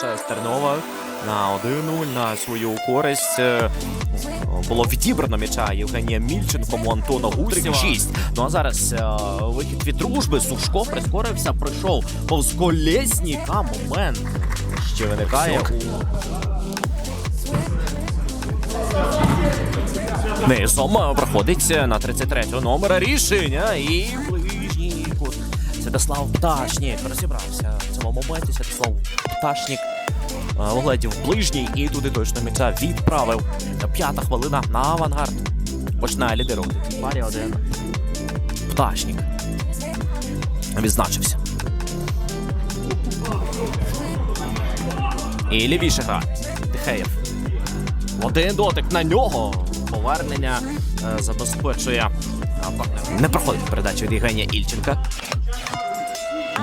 залишає Стернова на 1-0 на свою користь. Е, Було відібрано м'яча Євгенія Мільченком у Антона Гусєва. 6. Ну а зараз е, вихід від дружби. Сушко прискорився, пройшов повз Колєсніка. Момент ще виникає Низом проходить на 33-го номера рішення і. Святослав Пташнік розібрався в цьому моменті. Святослав Пташнік е, оглядів ближній і туди точно м'яча відправив. П'ята хвилина на авангард. Починає лідирувати. Парі один. Пташнік. Відзначився. І лівіше гра. Тихеєв. Один дотик на нього. Повернення е, забезпечує. Не проходить передача від Євгенія Ільченка.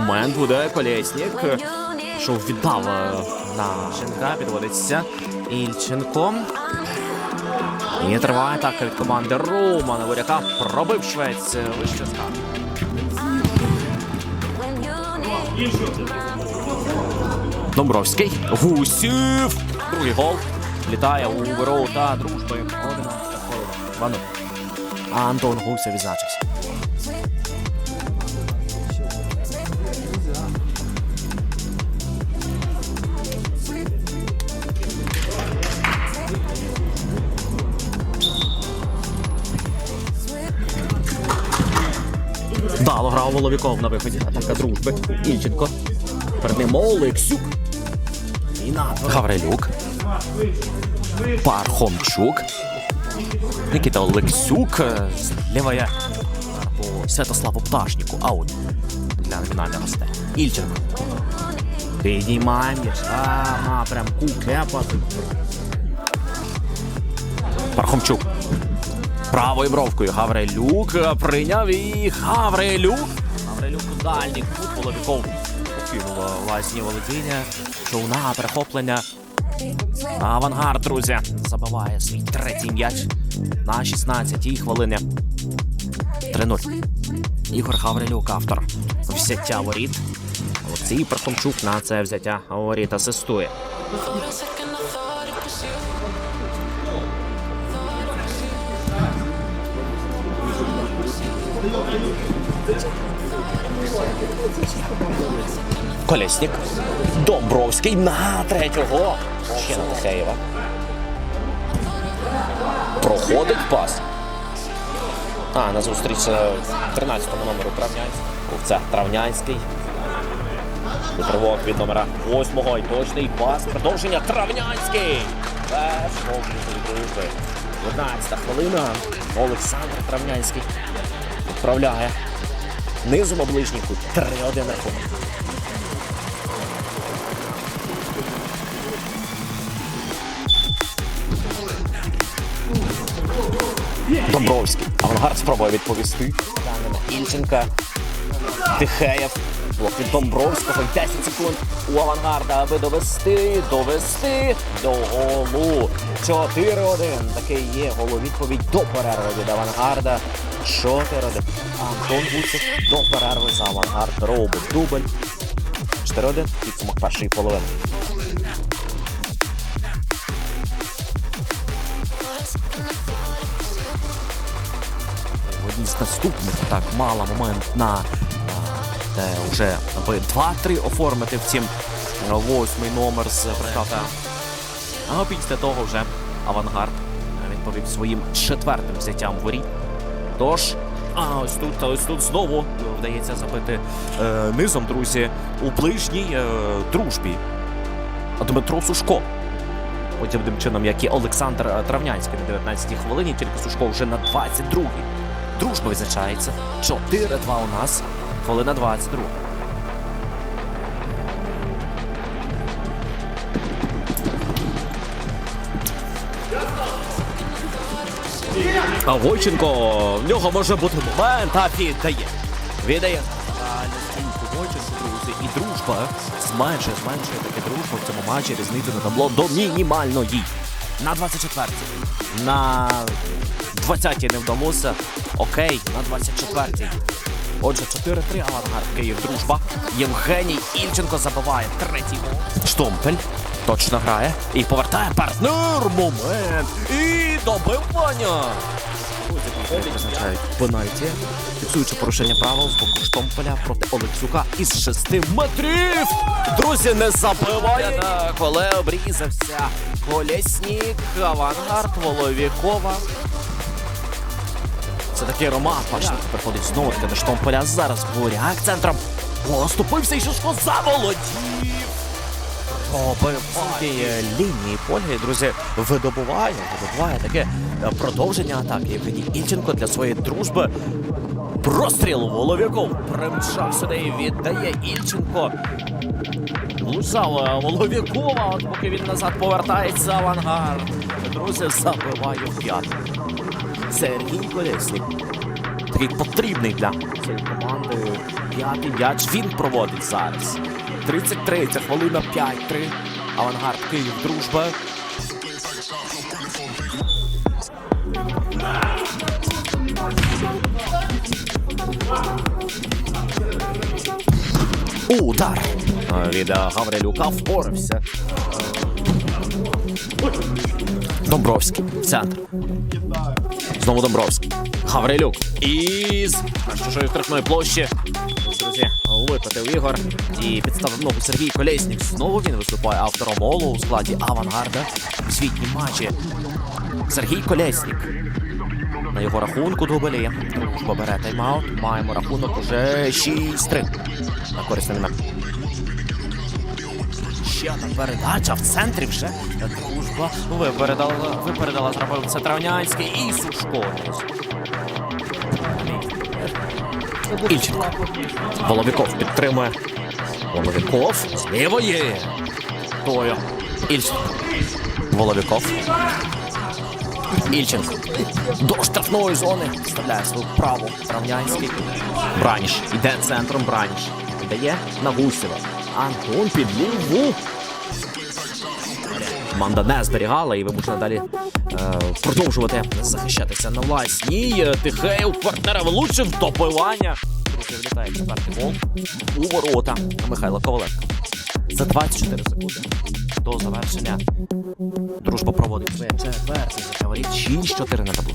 Момент буде колєснік. Що віддав на Шенка, підводиться Ільченко. І триває атака від команди Романа Буряка. Пробив швець е, вище скат. Домбровський. Гусів. Другий гол. Літає у ворота дружби. 11 хвилина. Вану. А Антон Гусів відзначився. Дало грав Воловіков на виході. Атака дружби. Ільченко. Перед ним Олексюк. Гаврилюк. Пархомчук. Нікіта Олексюк. Ліває по Святославу Пташніку. Аут. Для номінального сте. Ільченко. Піднімає м'яч. А, напрямку кепа. Пархомчук. Правою бровкою Гаврилюк е, прийняв і Гаврилюк. Гаврилюк у дальній кут Воловіков покинув власні володіння. Човна перехоплення. Авангард, друзі, забиває свій третій м'яч на 16-й хвилині. 3-0. Ігор Гаврилюк, автор взяття воріт. Олексій Пархомчук на це взяття воріт асистує. Колєснік. Домбровський на третього. Ще на Тихеєва. Проходить пас. А, на зустріч 13-му номеру Травнянський. Це Травнянський. Витривок від номера 8-го і точний пас. Продовження Травнянський. Першого дружби. 11 хвилина. Олександр Травнянський відправляє. Низом оближній ближніку 3-1 рахунок. Домбровський. Авангард спробує відповісти. Ільченка. Тихеєв. Блок від Домбровського. 10 секунд у авангарда, аби довести, довести до голу. 4-1. Такий є головідповідь до перерви від авангарда. 4-1. Антон Гусів до перерви за авангард робить дубль. 4-1. Підсумок першої половини. Одній з наступних так мала момент на вже аби 2-3 оформити втім а, восьмий номер з Приката. А після того вже авангард відповів своїм четвертим взяттям воріт. Тож, а ось тут, ось тут знову вдається забити е, низом, друзі, у ближній е, дружбі. Дмитро Сушко. Потім тим чином, як і Олександр е, Травнянський на 19-й хвилині, тільки Сушко вже на 22-й. Дружба відзначається. 4-2 у нас. Хвилина 22. А Войченко, в нього може бути момент, а віддає. Віддає. Войченко, друзі, і дружба зменшує, зменшує таке дружба в цьому матчі. Різницю на табло до мінімальної. На 24-й. На 20-й не вдалося. Окей, на 24-й. Отже, 4-3 авангард Київ дружба. Євгеній Ільченко забиває третій гол. Штомпель точно грає і повертає партнер. Момент. І добивання. Визначають пенальті, фіксуючи порушення правил з боку Штомпеля проти Олексюка із 6 метрів. Друзі, не забиває. Так, але обрізався. Колєснік, авангард, Воловікова. Це такий Роман. Бачите, приходить знову таки до штомполя. Зараз буряк центром. Оступився і Шишко заволодів. Пробиває лінії поля. І, друзі, видобуває, видобуває таке е, продовження атаки. Євгеній Ільченко для своєї дружби. Простріл Волов'яков примчав сюди віддає Ільченко. Лузав Волов'якова, от поки він назад повертається авангард. Друзі, забиває п'ятий. Сергій Колєснік. Такий потрібний для цієї команди. П'ятий м'яч він проводить зараз. 33 хвилина 5-3. Авангард Київ дружба. Удар від Гаврилюка впорався. Домбровський. Центр. Знову Домбровський. Гаврилюк. Із чужої штрафної площі. Друзі, викотив Ігор. І підставив ногу Сергій Колєснік. Знову він виступає автором голу у складі авангарда у світній матчі. Сергій Колєснік. На його рахунку дублі. Дружба бере тайм-аут. Маємо рахунок уже 6-3. На користь номінар. Ще одна передача в центрі вже. Дружба випередила, випередила зробив це Травнянський і Сушко. Ільченко. Воловіков підтримує. Воловіков з лівої. Тою. Ільченко. Воловіков. Ільченко. До штрафної зони вставляє свою праву. Травнянський. Браніш. Іде центром Браніш. Віддає на Гусєва. Антон під ліву. Команда не зберігала і вимушена далі е, продовжувати захищатися на власній. Тихеєв партнера влучив добивання. Друзі, влітає четвертий гол у ворота Михайла Коваленко. За 24 секунди до завершення. Дружба проводить своє четвертий заговоріть 6-4 на табло.